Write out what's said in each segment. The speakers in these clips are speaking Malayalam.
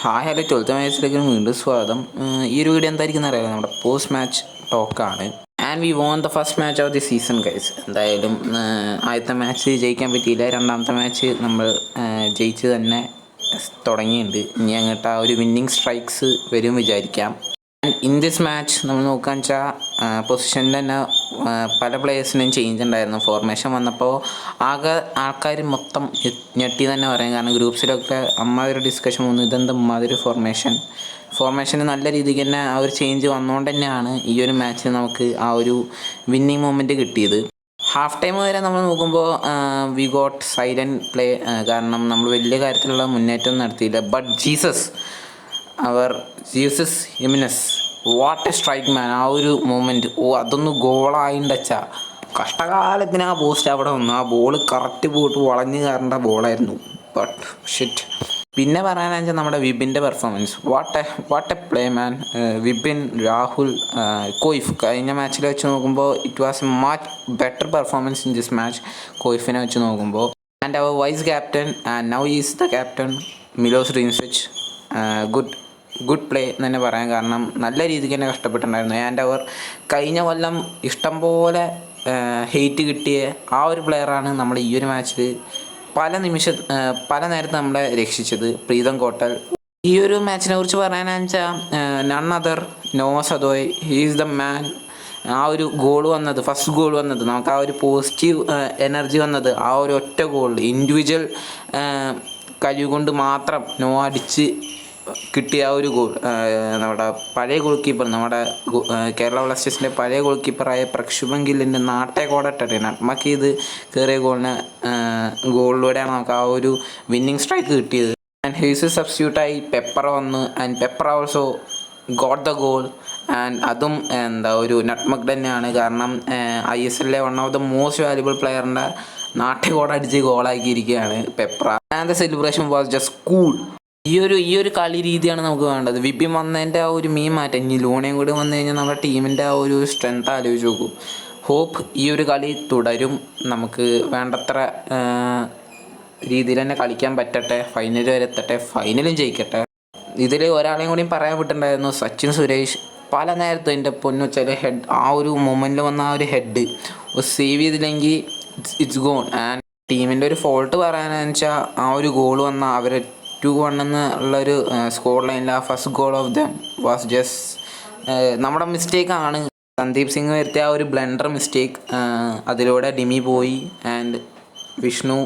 ഹായ് ഹലോ ട്വൽത്ത് മാച്ചിലേക്ക് വീണ്ടും സ്വാഗതം. ഈ ഒരു വീഡിയോ എന്തായിരിക്കും അറിയാം നമ്മുടെ post match ടോക്കാണ് and we won the first match of the season guys എന്തായാലും ആദ്യത്തെ മാച്ച് ജയിക്കാൻ പറ്റിയില്ല. രണ്ടാമത്തെ മാച്ച് നമ്മൾ ജയിച്ച് തന്നെ തുടങ്ങിയിട്ടുണ്ട്. ഇനി അങ്ങോട്ട് ആ ഒരു വിന്നിങ് സ്ട്രൈക്സ് വരും വിചാരിക്കാം. ഇൻ ദിസ് മാച്ച് നമ്മൾ നോക്കുകയെന്ന് വെച്ചാൽ പൊസിഷനിൽ തന്നെ പല പ്ലേയേഴ്സിനും ചേഞ്ച് ഉണ്ടായിരുന്നു. ഫോർമേഷൻ വന്നപ്പോൾ ആകെ ആൾക്കാർ മൊത്തം ഞെട്ടി തന്നെ പറയാം. കാരണം ഗ്രൂപ്പ്സിലൊക്കെ അമ്മാതിരി ഡിസ്കഷൻ വന്നു. ഇതെന്ത് അമ്മാതിരി ഫോർമേഷൻ ഫോർമേഷന് നല്ല രീതിക്ക് തന്നെ ആ ഒരു ചേഞ്ച് വന്നുകൊണ്ട് തന്നെയാണ് ഈ ഒരു മാച്ചിൽ നമുക്ക് ആ ഒരു വിന്നിങ് മൊമെന്റ് കിട്ടിയത്. ഹാഫ് ടൈം വരെ നമ്മൾ നോക്കുമ്പോൾ വി ഗോട്ട് സൈലന്റ് പ്ലേ കാരണം നമ്മൾ വലിയ കാര്യത്തിലുള്ള മുന്നേറ്റം നടത്തിയില്ല. But Jesus our Jesus Jimenez what strike man ആ ഒരു മൂമെന്റ് ഓ അതൊന്ന് ഗോളായിണ്ടച്ചാ കഷ്ടകാലത്തിന് ആ പോസ്റ്റ് അവിടെ വന്നു ആ ബോൾ കറക്റ്റ് പോയിട്ട് വളഞ്ഞ് കയറേണ്ട ബോളായിരുന്നു ബട്ട് ഷിറ്റ് പിന്നെ പറയാനാണെന്ന് വെച്ചാൽ നമ്മുടെ വിബിന്റെ performance what a what a play man Vibin Rahul Coeff. കഴിഞ്ഞ മാച്ചിൽ വെച്ച് നോക്കുമ്പോൾ it was a much better performance in this match കോയിഫിനെ വെച്ച് നോക്കുമ്പോൾ and our vice captain and now is the captain Milos Drincic good good play എന്ന് തന്നെ പറയാം കാരണം നല്ല രീതിക്ക് തന്നെ കഷ്ടപ്പെട്ടിട്ടുണ്ടായിരുന്നു. ആൻഡ് അവർ കഴിഞ്ഞ കൊല്ലം ഇഷ്ടംപോലെ ഹെയ്റ്റ് കിട്ടിയ ആ ഒരു പ്ലെയറാണ് നമ്മൾ ഈ ഒരു മാച്ചിൽ പല നിമിഷ പല നേരത്ത് നമ്മളെ രക്ഷിച്ചത് പ്രീതം കോട്ടൽ. ഈ ഒരു മാച്ചിനെ കുറിച്ച് പറയാനാന്ന് വെച്ചാൽ none other Noah Sadaoui. He's the man ആ ഒരു ഗോൾ വന്നത് ഫസ്റ്റ് ഗോൾ വന്നത് നമുക്ക് ആ ഒരു പോസിറ്റീവ് എനർജി വന്നത് ആ ഒരു ഒറ്റ ഗോൾ ഇൻഡിവിജ്വൽ കഴിവ് കൊണ്ട് മാത്രം നോ അടിച്ച് കിട്ടിയ ആ ഒരു ഗോൾ നമ്മുടെ പഴയ ഗോൾ കീപ്പർ നമ്മുടെ കേരള ബ്ലാസ്റ്റേഴ്സിന്റെ പഴയ ഗോൾ കീപ്പറായ പ്രക്ഷുഭൻ ഗില്ലിന്റെ നാട്ടെ കോടട്ടെ നട്മക്ക് ചെയ്ത് കയറിയ ഗോളിന് ഗോളിലൂടെയാണ് നമുക്ക് ആ ഒരു വിന്നിങ് സ്ട്രൈക്ക് കിട്ടിയത്. ആൻഡ് ഹീസ് സബ്സ്റ്റിറ്റ്യൂട്ടായി പെപ്പർ വന്ന് and Peprah also got the goal and അതും എന്താ ഒരു നട്മക് തന്നെയാണ്. കാരണം I S എല്ലിലെ one of the most valuable പ്ലെയറിന്റെ നാട്ടിൽ കോടടിച്ച് ഗോളാക്കിയിരിക്കുകയാണ് Peprah and the celebration was just cool ഈ ഒരു ഈ ഒരു കളി രീതിയാണ് നമുക്ക് വേണ്ടത്. വിപിൻ വന്നതിന്റെ ആ ഒരു മീൻ മാറ്റം ഇനി ലൂണയും കൂടി വന്നു കഴിഞ്ഞാൽ നമ്മുടെ ടീമിന്റെ ആ ഒരു സ്ട്രെങ്ത് ആലോചിച്ച് നോക്കും. ഹോപ്പ് ഈ ഒരു കളി തുടരും. നമുക്ക് വേണ്ടത്ര രീതിയിൽ തന്നെ കളിക്കാൻ പറ്റട്ടെ. ഫൈനൽ വരെ എത്തട്ടെ. ഫൈനലും ജയിക്കട്ടെ. ഇതിൽ ഒരാളെയും കൂടിയും പറയാൻ വിട്ടുണ്ടായിരുന്നു സച്ചിൻ സുരേഷ്. പല നേരത്തും എന്റെ പൊന്നു വെച്ചാൽ ഹെഡ് ആ ഒരു മൊമെന്റിൽ വന്ന ആ ഒരു ഹെഡ് സേവ് ചെയ്തില്ലെങ്കിൽ ഇറ്റ്സ് ഗോൺ ആൻഡ് ടീമിന്റെ ഒരു ഫോൾട്ട് പറയാനെന്ന് വെച്ചാൽ ആ ഒരു ഗോൾ വന്ന അവർ ടു വൺ എന്നുള്ളൊരു സ്കോർ ലൈനിൽ ആ first goal of them was just നമ്മുടെ മിസ്റ്റേക്ക് ആണ്. സന്ദീപ് സിംഗ് വരുത്തിയ ആ ഒരു ബ്ലണ്ടർ മിസ്റ്റേക്ക് അതിലൂടെ ഡിമി പോയി and Vishnu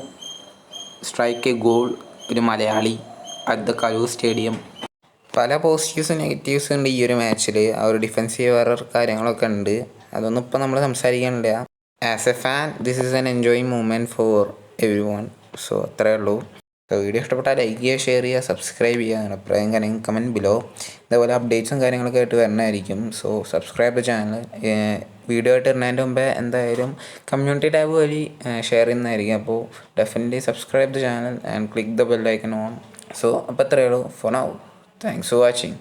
strike a goal ഒരു Malayali at the Kaloor stadium പല പോസിറ്റീവ്സും നെഗറ്റീവ്സും ഉണ്ട് ഈ ഒരു മാച്ചിൽ ആ ഒരു ഡിഫൻസീവ് എറർ കാര്യങ്ങളൊക്കെ ഉണ്ട്. അതൊന്നും ഇപ്പോൾ നമ്മൾ സംസാരിക്കാനില്ല. As a fan this is en enjoying moment for every one so അത്രയേ ഉള്ളൂ. വീഡിയോ ഇഷ്ടപ്പെട്ടാൽ ലൈക്ക് ചെയ്യുക ഷെയർ ചെയ്യുക സബ്സ്ക്രൈബ് ചെയ്യുക നിങ്ങളുടെ അഭിപ്രായം കാര്യം കമന്റ് ബിലോ ഇതേപോലെ അപ്ഡേറ്റ്സും കാര്യങ്ങളൊക്കെ ആയിട്ട് വരണമായിരിക്കും സോ സബ്സ്ക്രൈബ് ചാനൽ വീഡിയോ ആയിട്ട് ഇടുന്നതിന്റെ മുമ്പേ എന്തായാലും കമ്മ്യൂണിറ്റി ടാബ് വഴി ഷെയർ ചെയ്യുന്നതായിരിക്കും. അപ്പോൾ definitely subscribe the channel and click the bell icon on so അപ്പോൾ അത്രയേ ഉള്ളൂ. For now thanks for watching